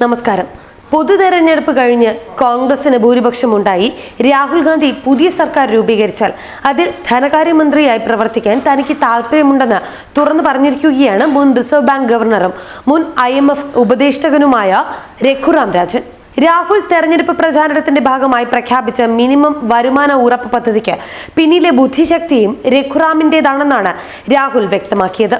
നമസ്കാരം. പൊതു തെരഞ്ഞെടുപ്പ് കഴിഞ്ഞ് കോൺഗ്രസിന് ഭൂരിപക്ഷമുണ്ടായി രാഹുൽ ഗാന്ധി പുതിയ സർക്കാർ രൂപീകരിച്ചാൽ അതിൽ ധനകാര്യമന്ത്രിയായി പ്രവർത്തിക്കാൻ തനിക്ക് താല്പര്യമുണ്ടെന്ന് തുറന്നു പറഞ്ഞിരിക്കുകയാണ് മുൻ റിസർവ് ബാങ്ക് ഗവർണറും മുൻ ഐ ഉപദേഷ്ടകനുമായ രഘുറാം രാജൻ. രാഹുൽ തെരഞ്ഞെടുപ്പ് പ്രചാരണത്തിന്റെ ഭാഗമായി പ്രഖ്യാപിച്ച മിനിമം വരുമാന ഉറപ്പ് പദ്ധതിക്ക് പിന്നിലെ ബുദ്ധിശക്തിയും രഘുറാമിന്റേതാണെന്നാണ് രാഹുൽ വ്യക്തമാക്കിയത്.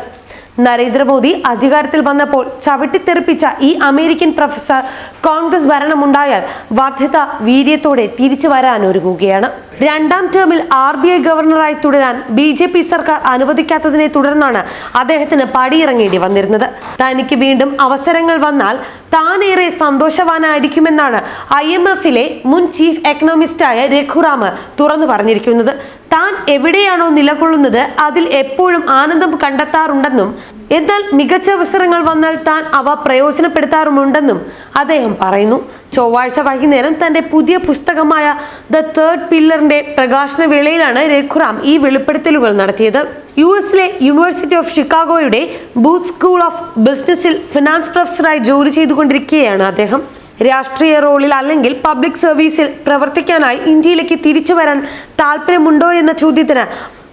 നരേന്ദ്രമോദി അധികാരത്തിൽ വന്നപ്പോൾ ചവിട്ടിത്തെറിപ്പിച്ച ഈ അമേരിക്കൻ പ്രൊഫസർ കോൺഗ്രസ് ഭരണമുണ്ടായാൽ വർദ്ധിത വീര്യത്തോടെ തിരിച്ചു വരാൻ ഒരുങ്ങുകയാണ് രണ്ടാം ടേമിൽ ആർ ബി ഐ ഗവർണറായി തുടരാൻ ബി ജെ പി സർക്കാർ അനുവദിക്കാത്തതിനെ തുടർന്നാണ് അദ്ദേഹത്തിന് പടിയിറങ്ങേണ്ടി വന്നിരുന്നത്. തനിക്ക് വീണ്ടും അവസരങ്ങൾ വന്നാൽ താനേറെ സന്തോഷവാനായിരിക്കുമെന്നാണ് ഐ എം എഫിലെ മുൻ ചീഫ് എക്കണോമിസ്റ്റായ രഘുറാം തുറന്നു പറഞ്ഞിരിക്കുന്നത്. താൻ എവിടെയാണോ നിലകൊള്ളുന്നത് അതിൽ എപ്പോഴും ആനന്ദം കണ്ടെത്താറുണ്ടെന്നും എന്നാൽ മികച്ച അവസരങ്ങൾ വന്നാൽ താൻ അവ പ്രയോജനപ്പെടുത്താറുമുണ്ടെന്നും അദ്ദേഹം പറയുന്നു. ചൊവ്വാഴ്ച വൈകുന്നേരം തന്റെ പുതിയ പുസ്തകമായ ദ തേർഡ് പില്ലറിന്റെ പ്രകാശന വേളയിലാണ് രഘുറാം ഈ വെളിപ്പെടുത്തലുകൾ നടത്തിയത്. യു എസിലെ യൂണിവേഴ്സിറ്റി ഓഫ് ഷിക്കാഗോയുടെ ബൂത്ത് സ്കൂൾ ഓഫ് ബിസിനസ്സിൽ ഫിനാൻസ് പ്രൊഫസറായി ജോലി ചെയ്തുകൊണ്ടിരിക്കുകയാണ് അദ്ദേഹം. രാഷ്ട്രീയ റോളിൽ അല്ലെങ്കിൽ പബ്ലിക് സർവീസിൽ പ്രവർത്തിക്കാനായി ഇന്ത്യയിലേക്ക് തിരിച്ചു വരാൻ താല്പര്യമുണ്ടോ എന്ന ചോദ്യത്തിന്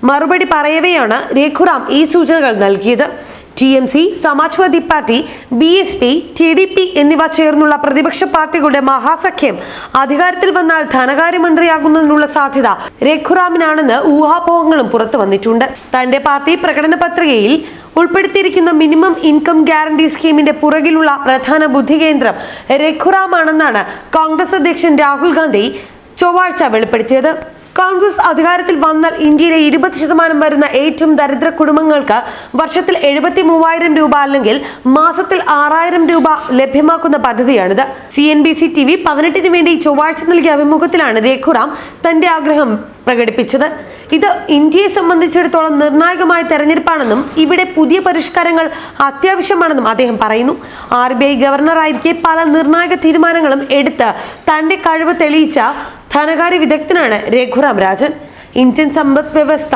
മറുപടി പറയവെയാണ് രഘുറാം ഈ സൂചനകൾ നൽകിയത്. T M C Samajwadi party B S P T D P എന്നിവ ചേർന്നുള്ള പ്രതിപക്ഷ പാർട്ടികളുടെ മഹാസഖ്യം അധികാരത്തിൽ വന്നാൽ ധനകാര്യമന്ത്രിയാകുന്നതിനുള്ള സാധ്യത രഘുറാമിനാണെന്ന് ഊഹാപോഹങ്ങളും പുറത്തു വന്നിട്ടുണ്ട്. തന്റെ പാർട്ടി പ്രകടന പത്രികയിൽ ഉൾപ്പെടുത്തിയിരിക്കുന്ന മിനിമം ഇൻകം ഗ്യാരണ്ടി സ്കീമിന്റെ പുറകിലുള്ള പ്രധാന ബുദ്ധികേന്ദ്രം രഘുറാമാണെന്നാണ് കോൺഗ്രസ് അധ്യക്ഷൻ രാഹുൽ ഗാന്ധി ചൊവ്വാഴ്ച വെളിപ്പെടുത്തിയത്. കോൺഗ്രസ് അധികാരത്തിൽ വന്നാൽ ഇന്ത്യയിലെ ഇരുപത് ശതമാനം വരുന്ന ഏറ്റവും ദരിദ്ര കുടുംബങ്ങൾക്ക് വർഷത്തിൽ എഴുപത്തി മൂവായിരം രൂപ അല്ലെങ്കിൽ മാസത്തിൽ ആറായിരം രൂപ ലഭ്യമാക്കുന്ന പദ്ധതിയാണിത്. C N B C T V പതിനെട്ടിന് വേണ്ടി ചൊവ്വാഴ്ച നൽകിയ അഭിമുഖത്തിലാണ് രഘുറാം തന്റെ ആഗ്രഹം പ്രകടിപ്പിച്ചത്. ഇത് ഇന്ത്യയെ സംബന്ധിച്ചിടത്തോളം നിർണായകമായ തെരഞ്ഞെടുപ്പാണെന്നും ഇവിടെ പുതിയ പരിഷ്കാരങ്ങൾ അത്യാവശ്യമാണെന്നും അദ്ദേഹം പറയുന്നു. ആർ ബി ഐ ഗവർണറായിരിക്കെ പല നിർണായക തീരുമാനങ്ങളും എടുത്ത് തന്റെ കഴിവ് തെളിയിച്ച ധനകാര്യ വിദഗ്ധനാണ് രഘുറാം രാജൻ ഇന്ത്യൻ സമ്പദ് വ്യവസ്ഥ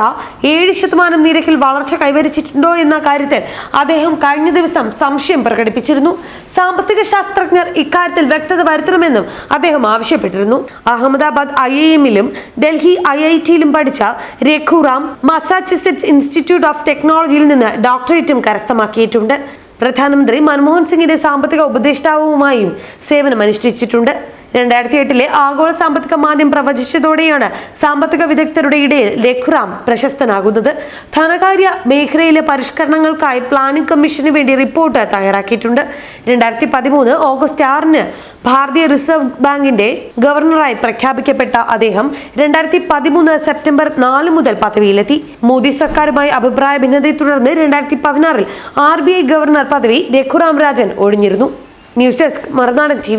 ഏഴ് ശതമാനം നിരക്കിൽ വളർച്ച കൈവരിച്ചിട്ടുണ്ടോ എന്ന കാര്യത്തിൽ അദ്ദേഹം കഴിഞ്ഞ ദിവസം സംശയം പ്രകടിപ്പിച്ചിരുന്നു. സാമ്പത്തിക ശാസ്ത്രജ്ഞർ ഇക്കാര്യത്തിൽ വ്യക്തത വരുത്തണമെന്നും അദ്ദേഹം ആവശ്യപ്പെട്ടിരുന്നു. അഹമ്മദാബാദ് ഐ ഐ എമ്മിലും ഡൽഹി ഐ ഐ ടിയിലും പഠിച്ച രഘുറാം മസാച്യുസെറ്റ്സ് ഇൻസ്റ്റിറ്റ്യൂട്ട് ഓഫ് ടെക്നോളജിയിൽ നിന്ന് ഡോക്ടറേറ്റും കരസ്ഥമാക്കിയിട്ടുണ്ട്. പ്രധാനമന്ത്രി മൻമോഹൻ സിംഗിന്റെ സാമ്പത്തിക ഉപദേഷ്ടാവുമായും സേവനമനുഷ്ഠിച്ചിട്ടുണ്ട്. രണ്ടായിരത്തി എട്ടിലെ ആഗോള സാമ്പത്തിക മാന്ദ്യം പ്രവചിച്ചതോടെയാണ് സാമ്പത്തിക വിദഗ്ധരുടെ ഇടയിൽ രഘുറാം പ്രശസ്തനാകുന്നത്. ധനകാര്യ മേഖലയിലെ പരിഷ്കരണങ്ങൾക്കായി പ്ലാനിംഗ് കമ്മീഷന് വേണ്ടി റിപ്പോർട്ട് തയ്യാറാക്കിയിട്ടുണ്ട്. രണ്ടായിരത്തി പതിമൂന്ന് ഓഗസ്റ്റ് ആറിന് ഭാരതീയ റിസർവ് ബാങ്കിന്റെ ഗവർണറായി പ്രഖ്യാപിക്കപ്പെട്ട അദ്ദേഹം രണ്ടായിരത്തി പതിമൂന്ന് സെപ്റ്റംബർ നാല് മുതൽ പദവിയിലെത്തി. മോദി സർക്കാരുമായി അഭിപ്രായ ഭിന്നതയെ തുടർന്ന് രണ്ടായിരത്തി പതിനാറിൽ ആർ ഗവർണർ പദവി Raghuram Rajan ഒഴിഞ്ഞിരുന്നു. News desk Marunadan T